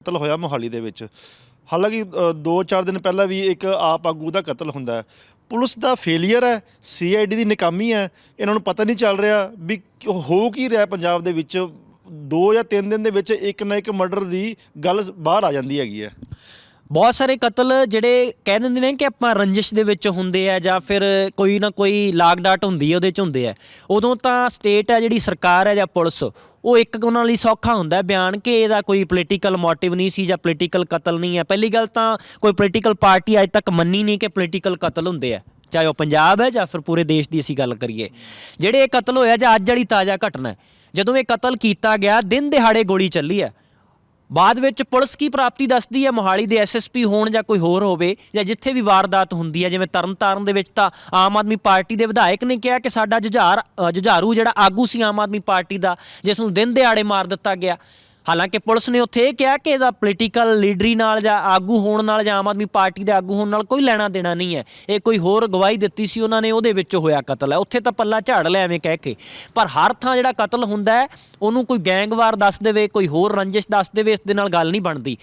ਕਤਲ ਹੋਇਆ ਮੋਹਾਲੀ ਦੇ ਵਿੱਚ। ਹਾਲਾਂਕਿ 2-4 ਦਿਨ ਪਹਿਲਾਂ ਵੀ ਇੱਕ ਆਪ ਆਗੂ ਦਾ ਕਤਲ ਹੁੰਦਾ ਹੈ। ਪੁਲਿਸ ਦਾ ਫੇਲਿਅਰ ਹੈ ਸੀਆਈਡੀ ਦੀ ਨਾਕਾਮੀ ਹੈ। ਇਹਨਾਂ ਨੂੰ ਪਤਾ ਨਹੀਂ ਚੱਲ ਰਿਹਾ ਵੀ ਹੋ ਕੀ ਰਿਹਾ ਪੰਜਾਬ ਦੇ ਵਿੱਚ। 2 ਜਾਂ 3 ਦਿਨ ਦੇ ਵਿੱਚ ਇੱਕ ਨਾ ਇੱਕ ਮਰਡਰ ਦੀ ਗੱਲ ਬਾਹਰ ਆ ਜਾਂਦੀ ਹੈਗੀ ਹੈ। ਬਹੁਤ ਸਾਰੇ ਕਤਲ ਜਿਹੜੇ ਕਹਿ ਦਿੰਦੇ ਨੇ ਕਿ ਆਪਾਂ ਰੰਜਿਸ਼ ਦੇ ਵਿੱਚ ਹੁੰਦੇ ਆ ਜਾਂ ਫਿਰ ਕੋਈ ਨਾ ਕੋਈ ਲਾਗ ਡਾਟ ਹੁੰਦੀ ਹੈ ਉਹਦੇ ਚ ਹੁੰਦੇ ਆ। ਉਦੋਂ ਤਾਂ ਸਟੇਟ ਹੈ ਜਿਹੜੀ ਸਰਕਾਰ ਹੈ ਜਾਂ ਪੁਲਿਸ, ਉਹ ਇੱਕ ਉਹਨਾਂ ਲਈ ਸੌਖਾ ਹੁੰਦਾ ਬਿਆਨ ਕਿ ਇਹਦਾ ਕੋਈ ਪੋਲੀਟੀਕਲ ਮੋਟਿਵ ਨਹੀਂ ਸੀ ਜਾਂ ਪੋਲੀਟੀਕਲ ਕਤਲ ਨਹੀਂ ਹੈ ਪਹਿਲੀ ਗੱਲ ਤਾਂ ਕੋਈ ਪੋਲੀਟੀਕਲ ਪਾਰਟੀ ਅਜੇ ਤੱਕ ਮੰਨੀ ਨਹੀਂ ਕਿ ਪੋਲੀਟੀਕਲ ਕਤਲ ਹੁੰਦੇ ਆ। ਚਾਹੇ ਉਹ ਪੰਜਾਬ ਹੈ ਜਾਂ ਫਿਰ ਪੂਰੇ ਦੇਸ਼ ਦੀ ਅਸੀਂ ਗੱਲ ਕਰੀਏ। ਜਿਹੜੇ ਇਹ ਕਤਲ ਹੋਇਆ ਜਾਂ ਅੱਜ ਵਾਲੀ ਤਾਜ਼ਾ ਘਟਨਾ ਹੈ, ਜਦੋਂ ਇਹ ਕਤਲ ਕੀਤਾ ਗਿਆ, ਦਿਨ ਦਿਹਾੜੇ ਗੋਲੀ ਚੱਲੀ ਹੈ ਬਾਅਦ ਵਿੱਚ ਪੁਲਿਸ ਕੀ ਪ੍ਰਾਪਤੀ ਦੱਸਦੀ ਹੈ? ਮੋਹਾਲੀ ਦੇ ਐਸਐਸਪੀ ਹੋਣ ਜਾਂ ਕੋਈ ਹੋਰ ਹੋਵੇ ਜਾਂ ਜਿੱਥੇ ਵੀ ਵਾਰਦਾਤ ਹੁੰਦੀ ਹੈ, ਜਿਵੇਂ ਤਰਨਤਾਰਨ ਦੇ ਵਿੱਚ ਤਾਂ ਆਮ ਆਦਮੀ ਪਾਰਟੀ ਦੇ ਵਿਧਾਇਕ ਨੇ ਕਿਹਾ ਕਿ ਸਾਡਾ ਜੁਝਾਰ ਜੁਝਾਰੂ ਜਿਹੜਾ ਆਗੂ ਸੀ ਆਮ ਆਦਮੀ ਪਾਰਟੀ ਦਾ, ਜਿਸ ਨੂੰ ਦਿਨ ਦਿਹਾੜੇ ਮਾਰ ਦਿੱਤਾ ਗਿਆ। ਹਾਲਾਂਕਿ ਪੁਲਿਸ ਨੇ ਉੱਥੇ ਇਹ ਕਿਹਾ ਕਿ ਇਹਦਾ ਪੋਲੀਟੀਕਲ ਲੀਡਰੀ ਨਾਲ ਜਾਂ ਆਗੂ ਹੋਣ ਨਾਲ ਜਾਂ ਆਮ ਆਦਮੀ ਪਾਰਟੀ ਦੇ ਆਗੂ ਹੋਣ ਨਾਲ ਕੋਈ ਲੈਣਾ ਦੇਣਾ ਨਹੀਂ ਹੈ। ਇਹ ਕੋਈ ਹੋਰ ਗਵਾਹੀ ਦਿੱਤੀ ਸੀ ਉਹਨਾਂ ਨੇ, ਉਹਦੇ ਵਿੱਚ ਹੋਇਆ ਕਤਲ ਹੈ। ਉੱਥੇ ਤਾਂ ਪੱਲਾ ਝਾੜ ਲਿਆ ਐਵੇਂ ਕਹਿ ਕੇ। ਪਰ ਹਰ ਥਾਂ ਜਿਹੜਾ ਕਤਲ ਹੁੰਦਾ ਹੈ, ਉਹਨੂੰ ਕੋਈ ਗੈਂਗਵਾਰ ਦੱਸ ਦੇਵੇ, ਕੋਈ ਹੋਰ ਰੰਜਿਸ਼ ਦੱਸ ਦੇਵੇ, ਇਸ ਦੇ ਨਾਲ ਗੱਲ ਨਹੀਂ ਬਣਦੀ।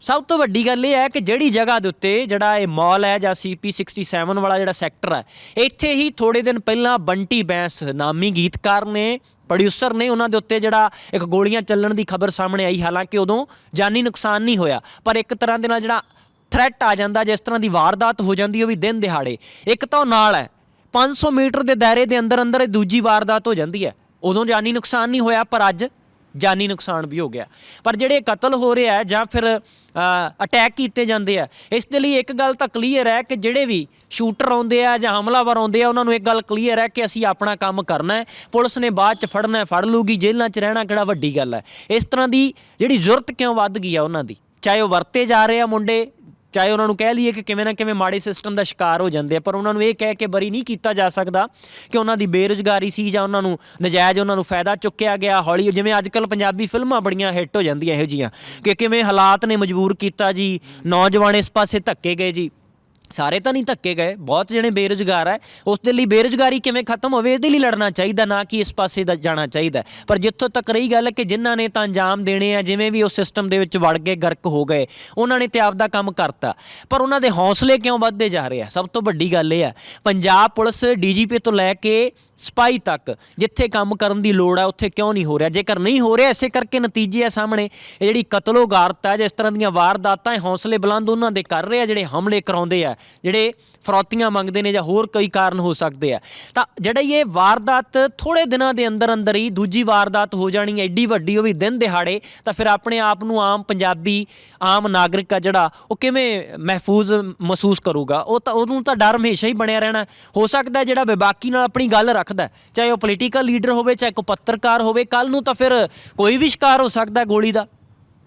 ਸਭ ਤੋਂ ਵੱਡੀ ਗੱਲ ਇਹ ਹੈ ਕਿ ਜਿਹੜੀ ਜਗ੍ਹਾ ਦੇ ਉੱਤੇ ਜਿਹੜਾ ਇਹ ਮਾਲ ਹੈ ਜਾਂ ਸੀਪੀ 67 ਵਾਲਾ ਜਿਹੜਾ ਸੈਕਟਰ ਹੈ, ਇੱਥੇ ਹੀ ਥੋੜੇ ਦਿਨ ਪਹਿਲਾਂ ਬੰਟੀ ਬੈਂਸ ਨਾਮੀ ਗੀਤਕਾਰ ਨੇ ਪ੍ਰੋਡਿਊਸਰ ਨੇ ਉਹਨਾਂ ਦੇ ਉੱਤੇ ਜਿਹੜਾ ਇੱਕ ਗੋਲੀਆਂ ਚੱਲਣ ਦੀ ਖਬਰ ਸਾਹਮਣੇ ਆਈ। ਹਾਲਾਂਕਿ ਉਦੋਂ ਜਾਨੀ ਨੁਕਸਾਨ ਨਹੀਂ ਹੋਇਆ, ਪਰ ਇੱਕ ਤਰ੍ਹਾਂ ਦੇ ਨਾਲ ਜਿਹੜਾ ਥ੍ਰੈਟ ਆ ਜਾਂਦਾ, ਜਿਸ ਤਰ੍ਹਾਂ ਦੀ ਵਾਰਦਾਤ ਹੋ ਜਾਂਦੀ ਉਹ ਵੀ ਦਿਨ ਦਿਹਾੜੇ। ਇੱਕ ਤਾਂ ਉਹ ਨਾਲ ਹੈ। 500 ਮੀਟਰ ਦੇ ਦਾਇਰੇ ਦੇ ਅੰਦਰ ਅੰਦਰ ਇਹ ਦੂਜੀ ਵਾਰਦਾਤ ਹੋ ਜਾਂਦੀ ਹੈ। ਉਦੋਂ ਜਾਨੀ ਨੁਕਸਾਨ ਨਹੀਂ ਹੋਇਆ, ਪਰ ਅੱਜ ਜਾਨੀ ਨੁਕਸਾਨ ਵੀ ਹੋ ਗਿਆ। ਪਰ ਜਿਹੜੇ ਕਤਲ ਹੋ ਰਿਹਾ ਹੈ ਜਾਂ ਫਿਰ ਅਟੈਕ ਕੀਤੇ ਜਾਂਦੇ ਆ ਇਸ ਦੇ ਲਈ ਇੱਕ ਗੱਲ ਤਾਂ ਕਲੀਅਰ ਹੈ ਕਿ ਜਿਹੜੇ ਵੀ ਸ਼ੂਟਰ ਆਉਂਦੇ ਆ ਜਾਂ ਹਮਲਾਵਰ ਆਉਂਦੇ ਆ ਉਹਨਾਂ ਨੂੰ ਇੱਕ ਗੱਲ ਕਲੀਅਰ ਹੈ ਕਿ ਅਸੀਂ ਆਪਣਾ ਕੰਮ ਕਰਨਾ ਹੈ ਪੁਲਿਸ ਨੇ ਬਾਅਦ ਚ ਫੜਨਾ ਹੈ, ਫੜ ਲੂਗੀ ਜੇਲ੍ਹਾਂ 'ਚ ਰਹਿਣਾ ਕਿਹੜਾ ਵੱਡੀ ਗੱਲ ਹੈ। ਇਸ ਤਰ੍ਹਾਂ ਦੀ ਜਿਹੜੀ ਜ਼ਰੂਰਤ ਕਿਉਂ ਵੱਧ ਗਈ ਆ ਉਹਨਾਂ ਦੀ? ਚਾਹੇ ਉਹ ਵਰਤੇ ਜਾ ਰਹੇ ਆ ਮੁੰਡੇ ਚਾਹੇ ਉਹਨਾਂ ਨੂੰ ਕਹਿ ਲਈਏ ਕਿ ਕਿਵੇਂ ਨਾ ਕਿਵੇਂ ਮਾੜੇ ਸਿਸਟਮ ਦਾ ਸ਼ਿਕਾਰ ਹੋ ਜਾਂਦੇ ਆ, ਪਰ ਉਹਨਾਂ ਨੂੰ ਇਹ ਕਹਿ ਕੇ ਬਰੀ ਨਹੀਂ ਕੀਤਾ ਜਾ ਸਕਦਾ ਕਿ ਉਹਨਾਂ ਦੀ ਬੇਰੁਜ਼ਗਾਰੀ ਸੀ ਜਾਂ ਉਹਨਾਂ ਨੂੰ ਨਜਾਇਜ਼ ਉਹਨਾਂ ਨੂੰ ਫਾਇਦਾ ਚੁੱਕਿਆ ਗਿਆ, ਹੌਲੀ ਜਿਵੇਂ ਅੱਜ ਕੱਲ ਪੰਜਾਬੀ ਫਿਲਮਾਂ ਬੜੀਆਂ ਹਿੱਟ ਹੋ ਜਾਂਦੀਆਂ ਇਹੋ ਜੀਆਂ ਕਿ ਕਿਵੇਂ ਹਾਲਾਤ ਨੇ ਮਜਬੂਰ ਕੀਤਾ ਜੀ, ਨੌਜਵਾਨ ਇਸ ਪਾਸੇ ਧੱਕੇ ਗਏ ਜੀ। ਸਾਰੇ ਤਾਂ ਨਹੀਂ ਧੱਕੇ ਗਏ, ਬਹੁਤ ਜਣੇ ਬੇਰੁਜ਼ਗਾਰ ਹੈ ਉਸ ਦੇ ਲਈ ਬੇਰੁਜ਼ਗਾਰੀ ਕਿਵੇਂ ਖਤਮ ਹੋਵੇ, ਇਹਦੇ ਲਈ ਲੜਨਾ ਚਾਹੀਦਾ, ਨਾ ਕਿ ਇਸ ਪਾਸੇ ਦਾ ਜਾਣਾ ਚਾਹੀਦਾ ਪਰ ਜਿੱਥੋਂ ਤੱਕ ਰਹੀ ਗੱਲ ਕਿ ਜਿਨ੍ਹਾਂ ਨੇ ਤਾਂ ਅੰਜਾਮ ਦੇਣੇ ਆ, ਜਿਵੇਂ ਵੀ ਉਸ ਸਿਸਟਮ ਦੇ ਵਿੱਚ ਵੜ ਗਏ ਗਰਕ ਹੋ ਗਏ, ਉਹਨਾਂ ਨੇ ਤੇ ਆਪਦਾ ਕੰਮ ਕਰਤਾ। ਪਰ ਉਹਨਾਂ ਦੇ ਹੌਸਲੇ ਕਿਉਂ ਵੱਧਦੇ ਜਾ ਰਹੇ ਆ? ਸਭ ਤੋਂ ਵੱਡੀ ਗੱਲ ਇਹ ਆ, ਪੰਜਾਬ ਪੁਲਿਸ ਡੀਜੀਪੀ ਤੋਂ ਲੈ ਕੇ ਸਪਾਈ ਤੱਕ, ਜਿੱਥੇ ਕੰਮ ਕਰਨ ਦੀ ਲੋੜ ਹੈ ਉੱਥੇ ਕਿਉਂ ਨਹੀਂ ਹੋ ਰਿਹਾ? ਜੇਕਰ ਨਹੀਂ ਹੋ ਰਿਹਾ, ਇਸੇ ਕਰਕੇ ਨਤੀਜੇ ਆ ਸਾਹਮਣੇ। ਇਹ ਜਿਹੜੀ ਕਤਲੋਗਾਰਤ ਹੈ, ਜਿਸ ਤਰ੍ਹਾਂ ਦੀਆਂ ਵਾਰਦਾਤਾਂ ਇਹ ਹੌਸਲੇ ਬੁਲੰਦ ਉਹਨਾਂ ਦੇ ਕਰ ਰਹੇ ਆ, ਜਿਹੜੇ ਹਮਲੇ ਕਰਾਉਂਦੇ ਆ, ਜਿਹੜੇ ਫਰੌਤੀਆਂ ਮੰਗਦੇ ਨੇ ਜਾਂ ਹੋਰ ਕਈ ਕਾਰਨ ਹੋ ਸਕਦੇ ਆ। ਤਾਂ ਜਿਹੜਾ ਇਹ ਵਾਰਦਾਤ ਥੋੜੇ ਦਿਨਾਂ ਦੇ ਅੰਦਰ ਅੰਦਰ ਹੀ ਦੂਜੀ ਵਾਰਦਾਤ ਹੋ ਜਾਣੀ ਹੈ ਐਡੀ ਵੱਡੀ, ਉਹ ਵੀ ਦਿਨ ਦਿਹਾੜੇ, ਤਾਂ ਫਿਰ ਆਪਣੇ ਆਪ ਨੂੰ ਆਮ ਪੰਜਾਬੀ, ਆਮ ਨਾਗਰਿਕ ਆ ਜਿਹੜਾ, ਉਹ ਕਿਵੇਂ ਮਹਿਫੂਜ਼ ਮਹਿਸੂਸ ਕਰੂਗਾ? ਉਹ ਤਾਂ, ਉਹਨੂੰ ਤਾਂ ਡਰ ਹਮੇਸ਼ਾ ਹੀ ਬਣਿਆ ਰਹਿਣਾ। ਹੋ ਸਕਦਾ ਜਿਹੜਾ ਬੇਬਾਕੀ ਨਾਲ ਆਪਣੀ ਗੱਲ ਰੱਖਦਾ ਚਾਹੇ ਉਹ ਪੋਲੀਟੀਕਲ ਲੀਡਰ ਹੋਵੇ, ਚਾਹੇ ਕੋਈ ਪੱਤਰਕਾਰ ਹੋਵੇ ਕੱਲ ਨੂੰ ਤਾਂ ਫਿਰ ਕੋਈ ਵੀ ਸ਼ਿਕਾਰ ਹੋ ਸਕਦਾ ਗੋਲੀ ਦਾ।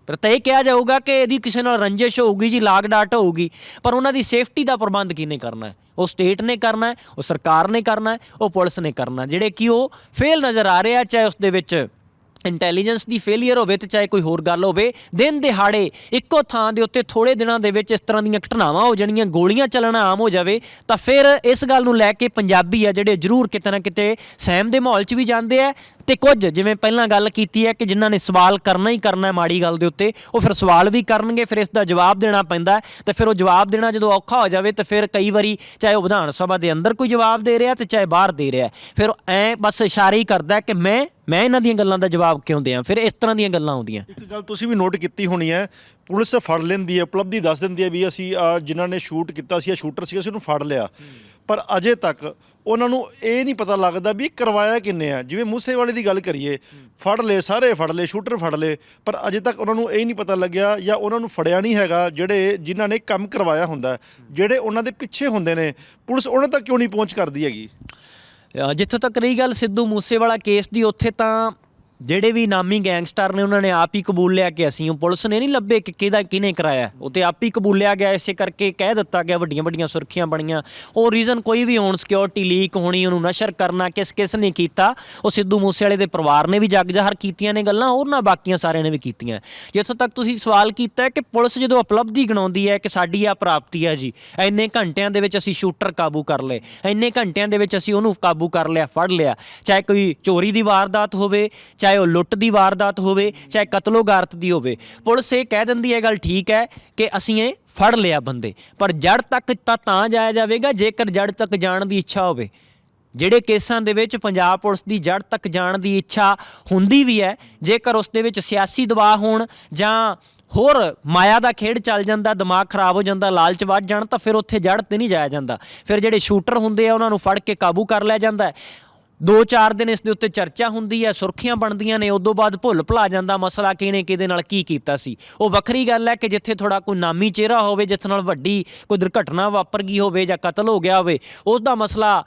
ਪਰ ਤਾਂ ਇਹ ਕਿਹਾ ਜਾਊਗਾ ਕਿ ਇਹਦੀ ਕਿਸੇ ਨਾਲ ਰੰਜਿਸ਼ ਹੋਊਗੀ ਜੀ, ਲਾਗ ਡਾਟ ਹੋਊਗੀ, ਪਰ ਉਹਨਾਂ ਦੀ ਸੇਫਟੀ ਦਾ ਪ੍ਰਬੰਧ ਕਿਹਨੇ ਕਰਨਾ ਹੈ? ਉਹ ਸਟੇਟ ਨੇ ਕਰਨਾ ਹੈ, ਉਹ ਸਰਕਾਰ ਨੇ ਕਰਨਾ ਹੈ, ਉਹ ਪੁਲਿਸ ਨੇ ਕਰਨਾ ਜਿਹੜੇ ਕਿ ਉਹ ਫੇਲ ਨਜ਼ਰ ਆ ਰਹੇ ਆ, ਚਾਹੇ ਉਸ ਦੇ ਵਿੱਚ ਇੰਟੈਲੀਜੈਂਸ ਦੀ ਫੇਲਿਅਰ ਹੋਵੇ ਤੇ ਚਾਹੇ ਕੋਈ ਹੋਰ ਗੱਲ ਹੋਵੇ, ਦਿਨ ਦਿਹਾੜੇ ਇੱਕੋ ਥਾਂ ਦੇ ਉੱਤੇ ਥੋੜੇ ਦਿਨਾਂ ਦੇ ਵਿੱਚ ਇਸ ਤਰ੍ਹਾਂ ਦੀਆਂ ਘਟਨਾਵਾਂ ਹੋ ਜਾਣੀਆਂ, ਗੋਲੀਆਂ ਚੱਲਣਾ ਆਮ ਹੋ ਜਾਵੇ, ਤਾਂ ਫਿਰ ਇਸ ਗੱਲ ਨੂੰ ਲੈ ਕੇ ਪੰਜਾਬੀ ਆ ਜਿਹੜੇ ਜ਼ਰੂਰ ਕਿਤੇ ਨਾ ਕਿਤੇ ਸਹਿਮ ਦੇ ਮਾਹੌਲ 'ਚ ਵੀ ਜਾਂਦੇ ਆ ਤੇ ਕੁਝ, ਜਿਵੇਂ ਪਹਿਲਾਂ ਗੱਲ ਕੀਤੀ ਹੈ ਕਿ ਜਿਨ੍ਹਾਂ ਨੇ ਸਵਾਲ ਕਰਨਾ ਹੀ ਕਰਨਾ ਹੈ ਮਾੜੀ ਗੱਲ ਦੇ ਉੱਤੇ, ਉਹ ਫਿਰ ਸਵਾਲ ਵੀ ਕਰਨਗੇ, ਫਿਰ ਇਸ ਦਾ ਜਵਾਬ ਦੇਣਾ ਪੈਂਦਾ ਹੈ, ਤੇ ਫਿਰ ਉਹ ਜਵਾਬ ਦੇਣਾ ਜਦੋਂ ਔਖਾ ਹੋ ਜਾਵੇ, ਤੇ ਫਿਰ ਕਈ ਵਾਰੀ ਚਾਹੇ ਉਹ ਵਿਧਾਨ ਸਭਾ ਦੇ ਅੰਦਰ ਕੋਈ ਜਵਾਬ ਦੇ ਰਿਹਾ ਤੇ ਚਾਹੇ ਬਾਹਰ ਦੇ ਰਿਹਾ ਫਿਰ ਐ ਬਸ ਇਸ਼ਾਰੇ ਹੀ ਕਰਦਾ ਕਿ ਮੈਂ ਮੈਂ ਇਹਨਾਂ ਦੀਆਂ ਗੱਲਾਂ ਦਾ ਜਵਾਬ ਕਿਉਂ ਦਿਆਂ, ਫਿਰ ਇਸ ਤਰ੍ਹਾਂ ਦੀਆਂ ਗੱਲਾਂ ਆਉਂਦੀਆਂ। ਇੱਕ ਗੱਲ ਤੁਸੀਂ ਵੀ ਨੋਟ ਕੀਤੀ ਹੋਣੀ ਹੈ, ਪੁਲਿਸ ਫੜ ਲੈਂਦੀ ਹੈ, ਉਪਲਬਧੀ ਦੱਸ ਦਿੰਦੀ ਹੈ ਵੀ ਅਸੀਂ ਆਹ ਜਿਨ੍ਹਾਂ ਨੇ ਸ਼ੂਟ ਕੀਤਾ ਸੀ ਇਹ ਸ਼ੂਟਰ ਸੀ ਅਸੀਂ ਉਹਨੂੰ ਫੜ ਲਿਆ। ਪਰ ਅਜੇ ਤੱਕ ਉਹਨਾਂ ਨੂੰ ਇਹ ਨਹੀਂ ਪਤਾ ਲੱਗਦਾ ਵੀ ਕਰਵਾਇਆ ਕਿੰਨੇ ਆ। ਜਿਵੇਂ ਮੂਸੇਵਾਲੇ ਦੀ ਗੱਲ ਕਰੀਏ, ਫੜ ਲਏ, ਸਾਰੇ ਫੜ ਲਏ, ਸ਼ੂਟਰ ਫੜ ਲਏ, ਪਰ ਅਜੇ ਤੱਕ ਉਹਨਾਂ ਨੂੰ ਇਹ ਨਹੀਂ ਪਤਾ ਲੱਗਿਆ ਜਾਂ ਉਹਨਾਂ ਨੂੰ ਫੜਿਆ ਨਹੀਂ ਹੈਗਾ ਜਿਹੜੇ ਜਿਨ੍ਹਾਂ ਨੇ ਕੰਮ ਕਰਵਾਇਆ ਹੁੰਦਾ। ਜਿਹੜੇ ਉਹਨਾਂ ਦੇ ਪਿੱਛੇ ਹੁੰਦੇ ਨੇ, ਪੁਲਿਸ ਉਹਨਾਂ ਤੱਕ ਕਿਉਂ ਨਹੀਂ ਪਹੁੰਚ ਕਰਦੀ ਹੈਗੀ? ਜਿੱਥੋਂ ਤੱਕ ਰਹੀ ਗੱਲ ਸਿੱਧੂ ਮੂਸੇਵਾਲਾ ਕੇਸ ਦੀ, ਉੱਥੇ ਤਾਂ ਜਿਹੜੇ ਵੀ ਨਾਮੀ ਗੈਂਗਸਟਰ ਨੇ, ਉਹਨਾਂ ਨੇ ਆਪ ਹੀ ਕਬੂਲ ਲਿਆ ਕਿ ਅਸੀਂ ਉਹ ਪੁਲਿਸ ਨੇ ਨਹੀਂ ਲੱਭੇ ਕਿ ਕਿਹਦਾ, ਕਿਹਨੇ ਕਰਾਇਆ। ਉਹ ਤੇ ਆਪ ਹੀ ਕਬੂਲਿਆ ਗਿਆ, ਇਸੇ ਕਰਕੇ ਕਹਿ ਦਿੱਤਾ ਗਿਆ ਵੱਡੀਆਂ ਵੱਡੀਆਂ ਸੁਰਖੀਆਂ ਬਣੀਆਂ। ਉਹ ਰੀਜ਼ਨ ਕੋਈ ਵੀ ਹੋਣ ਸਿਕਿਉਰਿਟੀ ਲੀਕ ਹੋਣੀ, ਉਹਨੂੰ ਨਸ਼ਰ ਕਰਨਾ ਕਿਸ ਕਿਸ ਨੇ ਕੀਤਾ, ਉਹ ਸਿੱਧੂ ਮੂਸੇਵਾਲੇ ਦੇ ਪਰਿਵਾਰ ਨੇ ਵੀ ਜੱਗ ਜ਼ਾਹਰ ਕੀਤੀਆਂ ਨੇ ਗੱਲਾਂ ਉਹਨਾਂ ਬਾਕੀਆਂ ਸਾਰਿਆਂ ਨੇ ਵੀ ਕੀਤੀਆਂ। ਜਿੱਥੋਂ ਤੱਕ ਤੁਸੀਂ ਸਵਾਲ ਕੀਤਾ ਕਿ ਪੁਲਿਸ ਜਦੋਂ ਉਪਲਬਧੀ ਗਣਾਉਂਦੀ ਹੈ ਕਿ ਸਾਡੀ ਆ ਪ੍ਰਾਪਤੀ ਹੈ ਜੀ, ਇੰਨੇ ਘੰਟਿਆਂ ਦੇ ਵਿੱਚ ਅਸੀਂ ਸ਼ੂਟਰ ਕਾਬੂ ਕਰ ਲਏ, ਇੰਨੇ ਘੰਟਿਆਂ ਦੇ ਵਿੱਚ ਅਸੀਂ ਉਹਨੂੰ ਕਾਬੂ ਕਰ ਲਿਆ, ਫੜ ਲਿਆ। ਚਾਹੇ ਕੋਈ ਚੋਰੀ ਦੀ ਵਾਰਦਾਤ ਹੋਵੇ, ਚਾਹੇ ਚਾਹੇ ਉਹ ਲੁੱਟ ਦੀ ਵਾਰਦਾਤ ਹੋਵੇ, ਚਾਹੇ ਕਤਲੋਗਾਰਤ ਦੀ ਹੋਵੇ, ਪੁਲਿਸ ਇਹ ਕਹਿ ਦਿੰਦੀ ਹੈ ਗੱਲ ਠੀਕ ਹੈ ਕਿ ਅਸੀਂ ਇਹ ਫੜ ਲਿਆ ਬੰਦੇ। ਪਰ ਜੜ ਤੱਕ ਤਾਂ ਤਾਂ ਜਾਇਆ ਜਾਵੇਗਾ, ਜੇਕਰ ਜੜ ਤੱਕ ਜਾਣ ਦੀ ਇੱਛਾ ਹੋਵੇ। ਜਿਹੜੇ ਕੇਸਾਂ ਦੇ ਵਿੱਚ ਪੰਜਾਬ ਪੁਲਿਸ ਦੀ ਜੜ ਤੱਕ ਜਾਣ ਦੀ ਇੱਛਾ ਹੁੰਦੀ ਵੀ ਹੈ, ਜੇਕਰ ਉਸ ਦੇ ਵਿੱਚ ਸਿਆਸੀ ਦਬਾਅ ਹੋਣ ਜਾਂ ਹੋਰ ਮਾਇਆ ਦਾ ਖੇਡ ਚੱਲ ਜਾਂਦਾ, ਦਿਮਾਗ ਖਰਾਬ ਹੋ ਜਾਂਦਾ, ਲਾਲਚ ਵੱਧ ਜਾਣ, ਤਾਂ ਫਿਰ ਉੱਥੇ ਜੜ ਤੇ ਨਹੀਂ ਜਾਇਆ ਜਾਂਦਾ। ਫਿਰ ਜਿਹੜੇ ਸ਼ੂਟਰ ਹੁੰਦੇ ਆ, ਉਹਨਾਂ ਨੂੰ ਫੜ ਕੇ ਕਾਬੂ ਕਰ ਲਿਆ ਜਾਂਦਾ ਹੈ ਦੋ ਚਾਰ ਦਿਨ ਇਸ ਦੇ ਉੱਤੇ ਚਰਚਾ ਹੁੰਦੀ ਹੈ, ਸੁਰਖੀਆਂ ਬਣਦੀਆਂ ਨੇ, ਉਦੋਂ ਬਾਅਦ ਭੁੱਲ ਭੁਲਾ ਜਾਂਦਾ ਮਸਲਾ ਕਿਹਨੇ ਕਿਹਦੇ ਨਾਲ ਕੀ ਕੀਤਾ ਸੀ। ਉਹ ਵੱਖਰੀ ਗੱਲ ਹੈ ਕਿ ਜਿੱਥੇ ਥੋੜਾ ਕੋਈ ਨਾਮੀ ਚਿਹਰਾ ਹੋਵੇ, ਜਿਸ ਨਾਲ ਵੱਡੀ ਕੋਈ ਦੁਰਘਟਨਾ ਵਾਪਰ ਗਈ ਹੋਵੇ ਜਾਂ ਕਤਲ ਹੋ ਗਿਆ ਹੋਵੇ, ਉਸ ਦਾ ਮਸਲਾ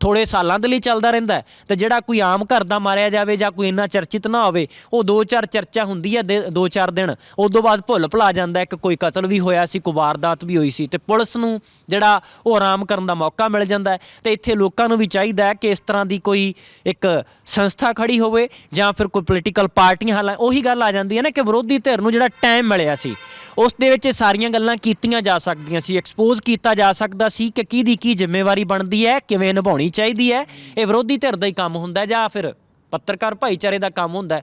ਥੋੜੇ ਸਾਲਾਂ ਦੇ ਲਈ ਚੱਲਦਾ ਰਹਿੰਦਾ ਹੈ ਤੇ ਜਿਹੜਾ ਕੋਈ ਆਮ ਘਰ ਦਾ ਮਾਰਿਆ ਜਾਵੇ ਜਾਂ ਕੋਈ ਇੰਨਾ ਚਰਚਿਤ ਨਾ ਹੋਵੇ, ਉਹ ਦੋ ਚਾਰ ਚਰਚਾ ਹੁੰਦੀ ਹੈ ਦੇ- ਦੋ ਚਾਰ ਦਿਨ। ਉਸ ਤੋਂ ਬਾਅਦ ਭੁੱਲ ਭੁਲਾ ਜਾਂਦਾ ਹੈ ਕਿ ਕੋਈ ਕਤਲ ਵੀ ਹੋਇਆ ਸੀ, ਕੋਈ ਵਾਰਦਾਤ ਵੀ ਹੋਈ ਸੀ ਤੇ ਪੁਲਿਸ ਨੂੰ ਜਿਹੜਾ ਉਹ ਆਰਾਮ ਕਰਨ ਦਾ ਮੌਕਾ ਮਿਲ ਜਾਂਦਾ ਹੈ। ਤੇ ਇੱਥੇ ਲੋਕਾਂ ਨੂੰ ਵੀ ਚਾਹੀਦਾ ਹੈ ਕਿ ਇਸ ਤਰ੍ਹਾਂ ਦੀ ਕੋਈ ਇੱਕ ਸੰਸਥਾ ਖੜੀ ਹੋਵੇ ਜਾਂ ਫਿਰ ਕੋਈ ਪੋਲੀਟੀਕਲ ਪਾਰਟੀਆਂ, ਹਾਲਾਂ, ਉਹੀ ਗੱਲ ਆ ਜਾਂਦੀ ਹੈ ਨਾ ਕਿ ਵਿਰੋਧੀ ਧਿਰ ਨੂੰ ਜਿਹੜਾ ਟਾਈਮ ਮਿਲਿਆ ਸੀ ਉਸ ਦੇ ਵਿੱਚ ਇਹ ਸਾਰੀਆਂ ਗੱਲਾਂ ਕੀਤੀਆਂ ਜਾ ਸਕਦੀਆਂ ਸੀ ਐਕਸਪੋਜ਼ ਕੀਤਾ ਜਾ ਸਕਦਾ ਸੀ ਕਿ ਕਿਹਦੀ ਕੀ ਜ਼ਿੰਮੇਵਾਰੀ ਬਣਦੀ ਹੈ, ਕਿਵੇਂ ਨਿਭਾਉਣੀ ਚਾਹੀਦੀ ਹੈ, ਇਹ ਵਿਰੋਧੀ ਧਿਰ ਦਾ ਹੀ ਕੰਮ ਹੁੰਦਾ ਜਾਂ ਫਿਰ ਪੱਤਰਕਾਰ ਭਾਈਚਾਰੇ ਦਾ ਕੰਮ ਹੁੰਦਾ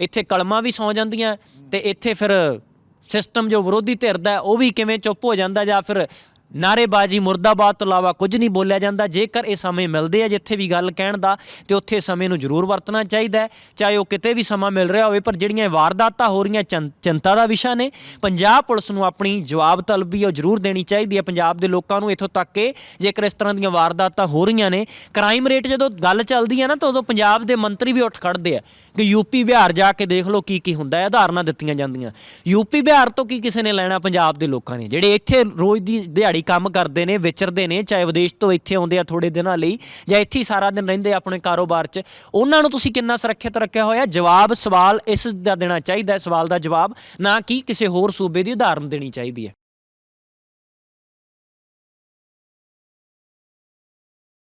ਇੱਥੇ ਕਲਮਾਂ ਵੀ ਸੌ ਜਾਂਦੀਆਂ ਤੇ ਇੱਥੇ ਫਿਰ ਸਿਸਟਮ ਜੋ ਵਿਰੋਧੀ ਧਿਰ ਦਾ ਉਹ ਵੀ ਕਿਵੇਂ ਚੁੱਪ ਹੋ ਜਾਂਦਾ ਜਾਂ ਫਿਰ ਨਾਰੇਬਾਜ਼ੀ ਮੁਰਦਾਬਾਦ ਤੋਂ ਇਲਾਵਾ ਕੁਝ ਨਹੀਂ ਬੋਲਿਆ ਜਾਂਦਾ। ਜੇਕਰ ਇਹ ਸਮੇਂ ਮਿਲਦੇ ਆ, ਜਿੱਥੇ ਵੀ ਗੱਲ ਕਹਿਣ ਦਾ, ਤੇ ਉੱਥੇ ਸਮੇਂ ਨੂੰ ਜ਼ਰੂਰ ਵਰਤਣਾ ਚਾਹੀਦਾ ਹੈ। ਚਾਹੇ ਉਹ ਕਿਤੇ ਵੀ ਸਮਾਂ ਮਿਲ ਰਿਹਾ ਹੋਵੇ, ਪਰ ਜਿਹੜੀਆਂ ਵਾਰਦਾਤਾਂ ਹੋ ਰਹੀਆਂ, ਚਿੰ- ਚਿੰਤਾ ਦਾ ਵਿਸ਼ਾ ਨੇ। ਪੰਜਾਬ ਪੁਲਿਸ ਨੂੰ ਆਪਣੀ ਜਵਾਬ ਤਲਬੀ ਉਹ ਜ਼ਰੂਰ ਦੇਣੀ ਚਾਹੀਦੀ ਹੈ। ਪੰਜਾਬ ਦੇ ਲੋਕਾਂ ਨੂੰ ਇੱਥੋਂ ਤੱਕ ਕਿ ਜੇਕਰ ਇਸ ਤਰ੍ਹਾਂ ਦੀਆਂ ਵਾਰਦਾਤਾਂ ਹੋ ਰਹੀਆਂ ਨੇ ਕ੍ਰਾਈਮ ਰੇਟ ਜਦੋਂ ਗੱਲ ਚੱਲਦੀ ਹੈ ਨਾ, ਤਾਂ ਉਦੋਂ ਪੰਜਾਬ ਦੇ ਮੰਤਰੀ ਵੀ ਉੱਠ ਖੜਦੇ ਆ ਕਿ ਯੂਪੀ ਬਿਹਾਰ ਜਾ ਕੇ ਦੇਖ ਲਓ ਕੀ ਕੀ ਹੁੰਦਾ ਹੈ ਉਦਾਹਰਨਾਂ ਦਿੱਤੀਆਂ ਜਾਂਦੀਆਂ। ਯੂਪੀ ਬਿਹਾਰ ਤੋਂ ਕੀ ਕਿਸੇ ਨੇ ਲੈਣਾ? ਪੰਜਾਬ ਦੇ ਲੋਕਾਂ ਨੇ, ਜਿਹੜੇ ਇੱਥੇ ਰੋਜ਼ ਦੀ ਦਿਹਾੜੀ ਕੰਮ ਕਰਦੇ ਨੇ, ਵਿਚਰਦੇ ਨੇ, ਚਾਹੇ ਵਿਦੇਸ਼ ਤੋਂ ਇੱਥੇ ਆਉਂਦੇ ਆ ਥੋੜੇ ਦਿਨਾਂ ਲਈ ਜਾਂ ਇੱਥੇ ਸਾਰਾ ਦਿਨ ਰਹਿੰਦੇ ਆ ਆਪਣੇ ਕਾਰੋਬਾਰ 'ਚ, ਉਹਨਾਂ ਨੂੰ ਤੁਸੀਂ ਕਿੰਨਾ ਸੁਰੱਖਿਅਤ ਰੱਖਿਆ ਹੋਇਆ? ਜਵਾਬ, ਸਵਾਲ ਇਸ ਦਾ ਦੇਣਾ ਚਾਹੀਦਾ, ਸਵਾਲ ਦਾ ਜਵਾਬ, ਨਾ ਕਿ ਕਿਸੇ ਹੋਰ ਸੂਬੇ ਦੀ ਉਦਾਹਰਨ ਦੇਣੀ ਚਾਹੀਦੀ ਹੈ।